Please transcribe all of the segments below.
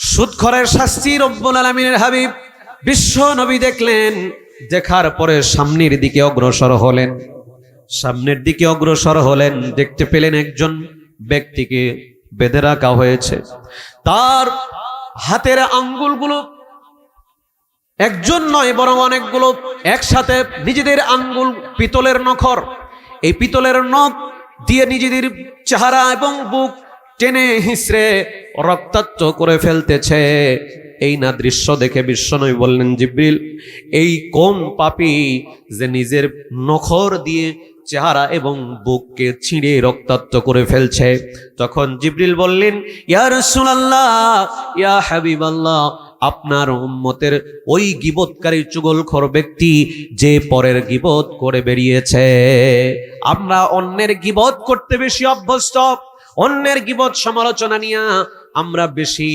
সুদখরের শাস্তি রব্বুল আলমিনের হাবিব। বিশ্ব নবী দেখলেন, দেখার পরে সামনের দিকে অগ্রসর হলেন। সামনের দিকে অগ্রসর হলেন, দেখতে পেলেন একজন ব্যক্তিকে বেঁধে রাখা হয়েছে। তার হাতের আঙ্গুলগুলো একজন নয়, বরং অনেকগুলো একসাথে নিজেদের আঙ্গুল, পিতলের নখর। এই পিতলের নখ দিয়ে নিজেদের চেহারা এবং বুক টেনে হিসড়ে রক্তাক্ত করে ফেলতেছে। এই না দৃশ্য দেখে বিশ্বনবী বললেন, জিব্রিল, এই কোন পাপী যে নিজের নখর দিয়ে চেহারা এবং বুককে ছিঁড়ে রক্তাক্ত করে ফেলছে? তখন জিব্রিল বললেন, ইয়া রাসূলুল্লাহ, ইয়া হাবিবাল্লাহ, আপনার উম্মতের ওই গিবতকারী চুগলখোর ব্যক্তি যে পরের গিবত করে বেরিয়েছে। আমরা অন্যের গিবত করতে বেশি অভ্যস্ত। অন্যের গিবত সমালোচনা নিয়ে আমরা বেশি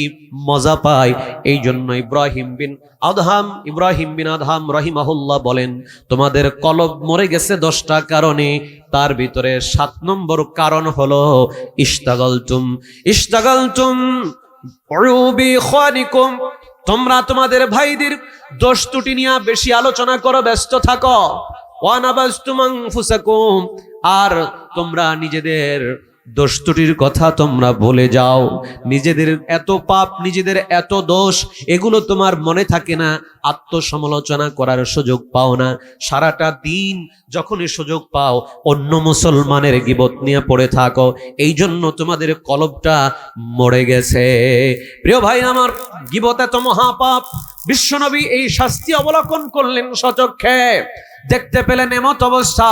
মজা পাই। এই জন্য ইব্রাহিম বিন আদহাম, ইব্রাহিম বিন আদহাম রহিমাহুল্লাহ বলেন, তোমাদের কলব মরে গেছে দশটা কারণে। তার ভিতরে সাত নম্বর কারণ হলো ইস্তাগলতুম ইস্তাগলতুম তোমরা তোমাদের ভাইদের দোষ ত্রুটি নিয়ে বেশি আলোচনা করো, ব্যস্ত থাকো। আর তোমরা নিজেদের দোষ ত্রুটির কথা তোমরা ভুলে যাও। নিজেদের এত পাপ, নিজেদের এত দোষ, এগুলো তোমার মনে থাকে না। আত্মসমালোচনা করার সুযোগ পাও না। সারাটা দিন যখনই সুযোগ পাও, অন্য মুসলমানের গিবত নিয়ে পড়ে থাকো। এই জন্য তোমাদের কলবটা মরে গেছে। প্রিয় ভাই, আমার গিবত এত মহাপাপ। বিশ্বনবী এই শাস্তি অবলোকন করলেন সচক্ষে দেখতে পেলেন এমত অবস্থা।